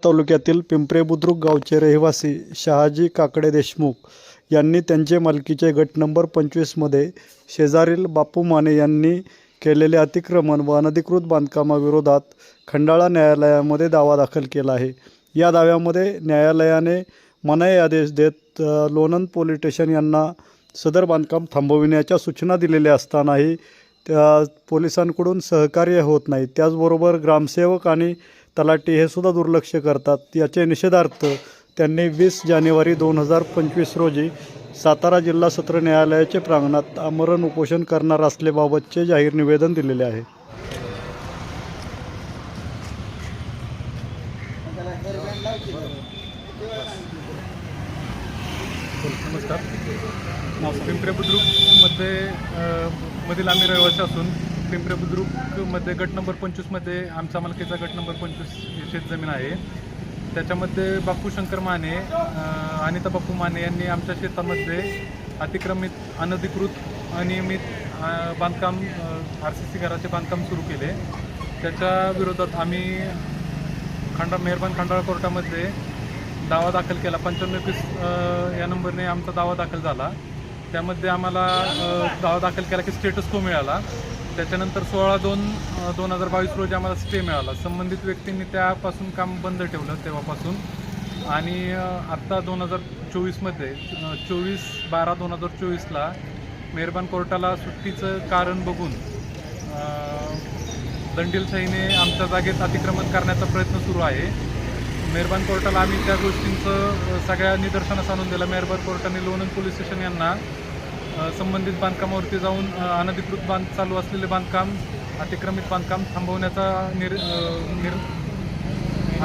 तालुक्यातील पिंपरे बुद्रुक गावचे रहिवासी शहाजी काकडे देशमुख यांनी त्यांचे मालकीचे गट नंबर पंचवीसमध्ये शेजारील बापू माने यांनी केलेले अतिक्रमण व अनधिकृत बांधकामाविरोधात खंडाळा न्यायालयामध्ये दावा दाखल केला आहे. या दाव्यामध्ये न्यायालयाने मनाई आदेश देत लोणंद पोलीस स्टेशन यांना सदर बांधकाम थांबविण्याच्या सूचना दिलेल्या असतानाही त्या पोलिसांकडून सहकार्य होत नाही. त्याचबरोबर ग्रामसेवक आणि तलाठी हे सुद्धा दुर्लक्ष करतात. याचे निषेधार्थ त्यांनी वीस जानेवारी दोन हजार पंचवीस रोजी सातारा जिल्हा सत्र न्यायालयाचे प्रांगणात आमरण उपोषण करणार असल्याबाबतचे जाहीर निवेदन दिलेले आहे. नमस्कार. पिंपरे बुद्रुकमध्ये मधील आम्ही रहिवासी असून पिंपरे बुद्रुकमध्ये गट नंबर पंचवीसमध्ये आमचा मालकीचा गट नंबर पंचवीस शेतजमीन आहे. त्याच्यामध्ये बापू शंकर माने अनिता बापू माने यांनी आमच्या शेतामध्ये अतिक्रमित अनधिकृत अनियमित बांधकाम आर सी सी घराचे बांधकाम सुरू केले. त्याच्या विरोधात आम्ही खंडा मेहरबान खंडाळा कोर्टामध्ये दावा दाखल केला. पंच्याण्णव एकवीस या नंबरने आमचा दावा दाखल झाला. त्यामध्ये आम्हाला दावा दाखल केला की स्टेटस को मिळाला. त्याच्यानंतर सोळा दोन दोन हजार बावीस रोजी आम्हाला स्टे मिळाला. संबंधित व्यक्तींनी त्यापासून काम बंद ठेवलं तेव्हापासून. आणि आत्ता दोन हजार चोवीसमध्ये चोवीस बारा दोन हजार चोवीसला मेहरबान कोर्टाला सुट्टीचं कारण बघून दंडीलशाहीने आमच्या जागेत अतिक्रमण करण्याचा प्रयत्न सुरू आहे. मेहरबान कोर्टाला आम्ही त्या गोष्टींचं सगळ्या निदर्शनास आणून दिलं. मेहरबान कोर्टाने लोणंद पोलीस स्टेशन यांना संबंधित बांधकामावरती जाऊन अनधिकृत बांध चालू असलेले बांधकाम अतिक्रमित बांधकाम थांबवण्याचा निर निर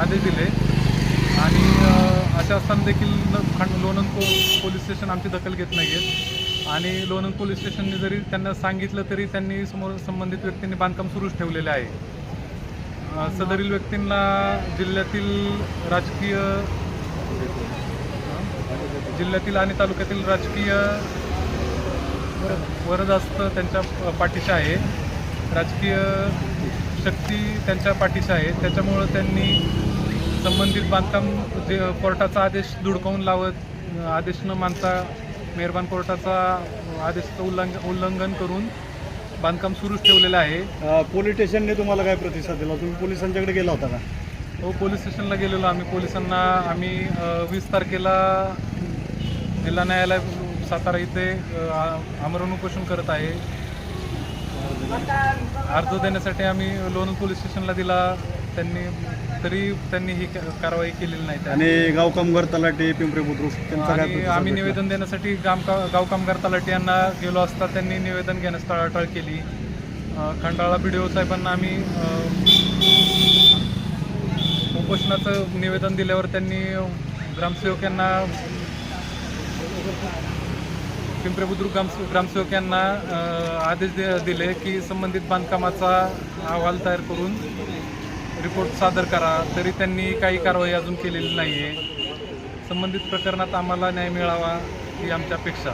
आदेश दिले. आणि अशा असताना देखील खंड लोणंद पो पोलीस स्टेशन आमची दखल घेत नाही आहेत आणि लोणंद पोलीस स्टेशनने जरी त्यांना सांगितलं तरी त्यांनी समोर संबंधित व्यक्तींनी बांधकाम सुरूच ठेवलेले आहे. सदरील व्यक्तींना जिल्ह्यातील राजकीय जिल्ह्यातील आणि तालुक्यातील राजकीय वरदहस्त त्यांच्या पाठीशी आहे. राजकीय शक्ती त्यांच्या पाठीशी आहे. त्याच्यामुळं त्यांनी संबंधित बांधकाम जे कोर्टाचा आदेश धुडकावून लावत आदेश न मानता मेहरबान कोर्टाचा आदेशाचं उल्लंघन उल्लंघन करून बांधकाम सुरूच ठेवलेलं आहे. पोलीस स्टेशनने तुम्हाला काय प्रतिसाद दिला? तुम्ही पोलिसांच्याकडे गेला होता का? हो पोलीस स्टेशनला गेलेलो आम्ही. पोलिसांना आम्ही वीस तारखेला जिल्हा न्यायालय सातारा इथे आमरण उपोषण करत आहे. अर्ज देण्यासाठी आम्ही लोणंद पोलीस स्टेशनला दिला. त्यांनी तरी त्यांनी ही क- कारवाई केलेली नाही आणि गाव कामगार तलाठी पिंपरे बुद्रुक आम्ही? निवेदन देण्यासाठी गाम का गाव कामगार तलाठी यांना गेलो असता त्यांनी निवेदन घेण्यास टाळाटाळ केली. खंडाळा बी डी ओ साहेबांना आम्ही उपोषणाचं निवेदन दिल्यावर त्यांनी ग्रामसेवक यांना पिंपरे बुद्रुक ग्राम ग्रामसेवक यांना आदेश दे- दिले की संबंधित बांधकामाचा अहवाल तयार करून रिपोर्ट सादर करा. तरी त्यांनी काही कारवाई अजून केलेली नाही आहे संबंधित प्रकरणात आम्हाला न्याय मिळावा ही आमच्या अपेक्षा.